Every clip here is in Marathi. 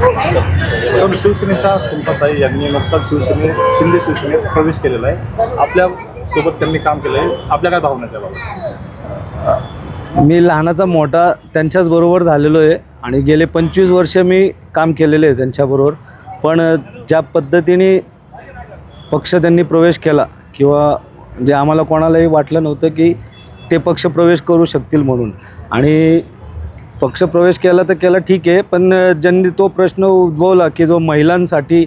सर्व शिवसेनेच्या सुलताताई यांनी नुकताच शिवसेने शिंदे शिवसेनेत प्रवेश केलेला आहे. आपल्यासोबत त्यांनी काम केलं आहे. आपल्या काय भावना आहे त्याबाबत मी लहानाचा मोठा त्यांच्याच बरोबर झालेलो आहे आणि गेले पंचवीस वर्ष मी काम केलेले आहे त्यांच्याबरोबर. पण ज्या पद्धतीने पक्ष त्यांनी प्रवेश केला किंवा जे आम्हाला कोणालाही वाटलं नव्हतं की ते पक्ष प्रवेश करू शकतील म्हणून. आणि पक्ष प्रवेश केला तर केला ठीक आहे पण ज्यांनी तो प्रश्न उद्भवला की जो महिलांसाठी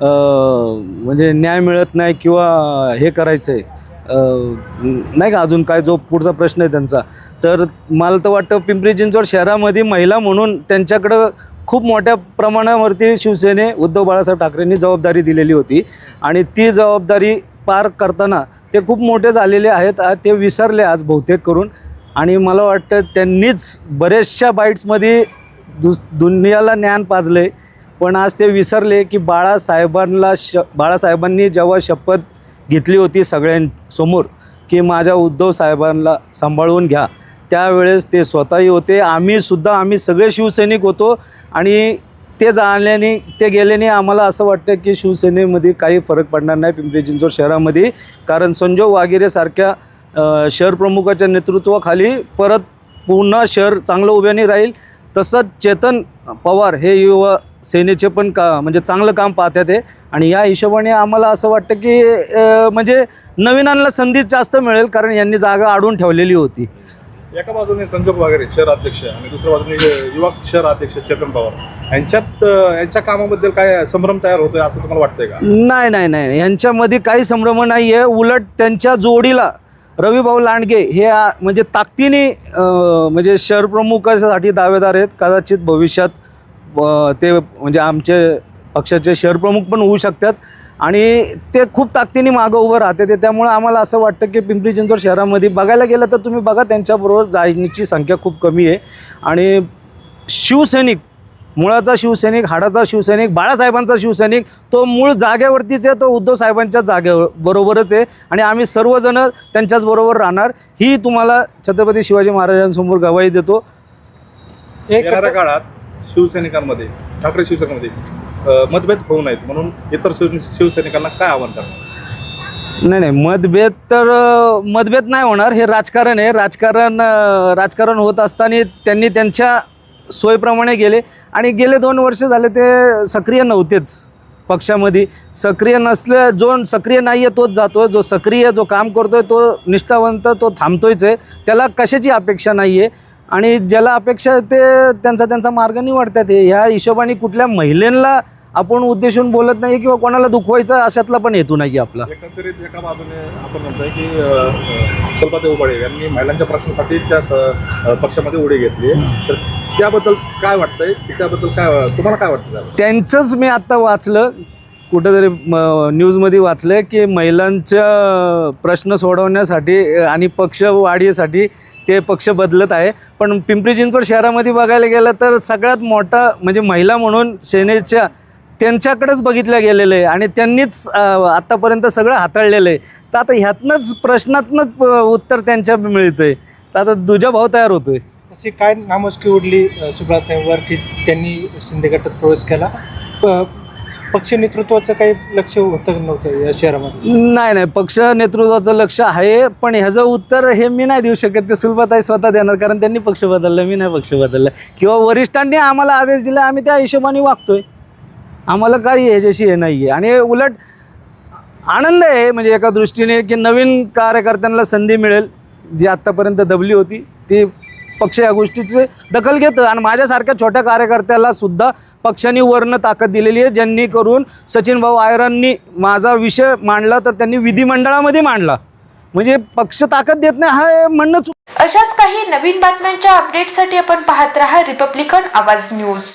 म्हणजे न्याय मिळत नाही किंवा हे करायचं आहे नाही का अजून काय जो पुढचा प्रश्न आहे त्यांचा. तर मला तर वाटतं पिंपरी चिंचवड शहरामध्ये महिला म्हणून त्यांच्याकडं खूप मोठ्या प्रमाणावरती शिवसेने उद्धव बाळासाहेब ठाकरेंनी जबाबदारी दिलेली होती. आणि ती जबाबदारी पार करताना ते खूप मोठे झालेले आहेत ते विसरले आज बहुतेक करून. आणि मला वाटतं त्यांनीच बऱ्याचशा बाईट्समध्ये दुस दुनियाला ज्ञान पाजले. पण आज ते विसरले की बाळासाहेबांना श बाळासाहेबांनी जेव्हा शपथ घेतली होती सगळ्यांसमोर की माझ्या उद्धव साहेबांना सांभाळून घ्या त्यावेळेस ते स्वतःही होते. आम्हीसुद्धा आम्ही सगळे शिवसैनिक होतो आणि ते जाण्याने ते गेल्याने आम्हाला असं वाटतं की शिवसेनेमध्ये काही फरक पडणार नाही पिंपरी चिंचवड शहरामध्ये. कारण संजोग वागिरेसारख्या शहर प्रमुखाच्या नेतृत्वाखाली परत पुन्हा शहर चांगलं उभ्याने राहील. तसंच चेतन पवार हे युवा सेनेचे पण का म्हणजे चांगलं काम पाहतात आहे आणि या हिशोबाने आम्हाला असं वाटतं की म्हणजे नवीनांना संधी जास्त मिळेल कारण यांनी जागा अडवून ठेवलेली होती. एका बाजूने संजोग वगैरे शहर अध्यक्ष आणि दुसऱ्या बाजूने युवा शहर अध्यक्ष चेतन पवार. यांच्यात यांच्या कामाबद्दल काय संभ्रम तयार होतोय असं तुम्हाला वाटतंय का? नाही नाही नाही. यांच्यामध्ये काही संभ्रम नाही आहे उलट त्यांच्या जोडीला रविभाऊ लांडगे हे म्हणजे ताकदीने म्हणजे शहरप्रमुखासाठी दावेदार आहेत. कदाचित भविष्यात ते म्हणजे आमचे पक्षाचे शहरप्रमुख पण होऊ शकतात. आणि ते खूप ताकदीने मागं उभं राहते ते त्यामुळे आम्हाला असं वाटतं की पिंपरी चिंचवड शहरामध्ये बघायला गेलं तर तुम्ही बघा त्यांच्याबरोबर जायची संख्या खूप कमी आहे. आणि शिवसैनिक मुळाचा शिवसैनिक हाडाचा शिवसैनिक बाळासाहेबांचा शिवसैनिक तो मूळ जागेवरतीच आहे तो उद्धव साहेबांच्या जागेवर बरोबरच आहे. आणि आम्ही सर्वजण त्यांच्याच बरोबर राहणार. ही तुम्हाला छत्रपती शिवाजी महाराजांसमोर गवाही देतो. एक काळात शिवसैनिकांमध्ये ठाकरे शिवसैनिकांमध्ये मतभेद होऊ नयेत. म्हणून इतर शिव शिवसैनिकांना काय आव्हान करणार? नाही नाही. मतभेद तर मतभेद नाही होणार. हे राजकारण आहे. राजकारण राजकारण होत असताना त्यांनी त्यांच्या सोयीप्रमाणे गेले. आणि गेले दोन वर्ष झाले ते सक्रिय नव्हतेच पक्षामध्ये. सक्रिय नसले जो सक्रिय नाही आहे तोच जातो. जो सक्रिय जो काम करतोय तो निष्ठावंत तो थांबतोयच आहे. त्याला कशाची अपेक्षा नाही आहे आणि ज्याला अपेक्षा ते त्यांचा त्यांचा मार्ग निवडतात. हे ह्या हिशोबाने कुठल्या महिलेला आपण उद्देशून बोलत नाही किंवा कोणाला दुखवायचं अशातला पण हेतू नाही आपला. एकंदरीत एका बाजूने आपण म्हणतोय की सलपाते बडे यांनी महिलांच्या प्रश्नासाठी त्या पक्षामध्ये उडी घेतली तर त्याबद्दल काय वाटतंय? त्याबद्दल काय तुम्हाला काय वाटतं त्याबद्दल? त्यांचंच मी आत्ता वाचलं कुठंतरी म- न्यूजमध्ये वाचलं की महिलांच्या प्रश्न सोडवण्यासाठी आणि पक्ष वाढीसाठी ते पक्ष बदलत आहे. पण पिंपरी चिंचवड शहरामध्ये बघायला गेलं तर सगळ्यात मोठा म्हणजे महिला म्हणून सेनेच्या त्यांच्याकडेच बघितलं गेलेलं आहे आणि त्यांनीच आत्तापर्यंत सगळं हाताळलेलं आहे. तर आता ह्यातनंच प्रश्नातनंच उत्तर त्यांच्या मिळतं आहे तर आता दुजाभाव तयार होतो कशी अशी काय नामस्की उडली अ, की त्यांनी शिंदे गटात प्रवेश केला? प- पक्ष नेतृत्वाचं काही लक्ष होतं नव्हतं या शहरामध्ये? नाही नाही. पक्ष नेतृत्वाचं लक्ष आहे पण ह्याचं उत्तर हे मी नाही देऊ शकत. ते सुलभाताई स्वतः देणार कारण त्यांनी पक्ष बदलला मी नाही पक्ष बदलला. किंवा वरिष्ठांनी आम्हाला आदेश दिला आम्ही त्या हिशोबाने वागतोय. आम्हाला काही ह्याच्याशी हे नाही आहे आणि उलट आनंद आहे म्हणजे एका दृष्टीने की नवीन कार्यकर्त्यांना संधी मिळेल जी आत्तापर्यंत दबली होती ती पक्ष या गोष्टीची दखल घेतं आणि माझ्यासारख्या छोट्या कार्यकर्त्याला सुद्धा पक्षाने वर्ण ताकद दिलेली आहे ज्यांनी करून सचिन भाऊ आयरांनी माझा विषय मांडला तर त्यांनी विधिमंडळामध्ये मांडला. म्हणजे पक्ष ताकद देत नाही हा म्हणणं अशाच काही नवीन बातम्यांच्या अपडेटसाठी आपण पाहत रहा रिपब्लिकन आवाज न्यूज.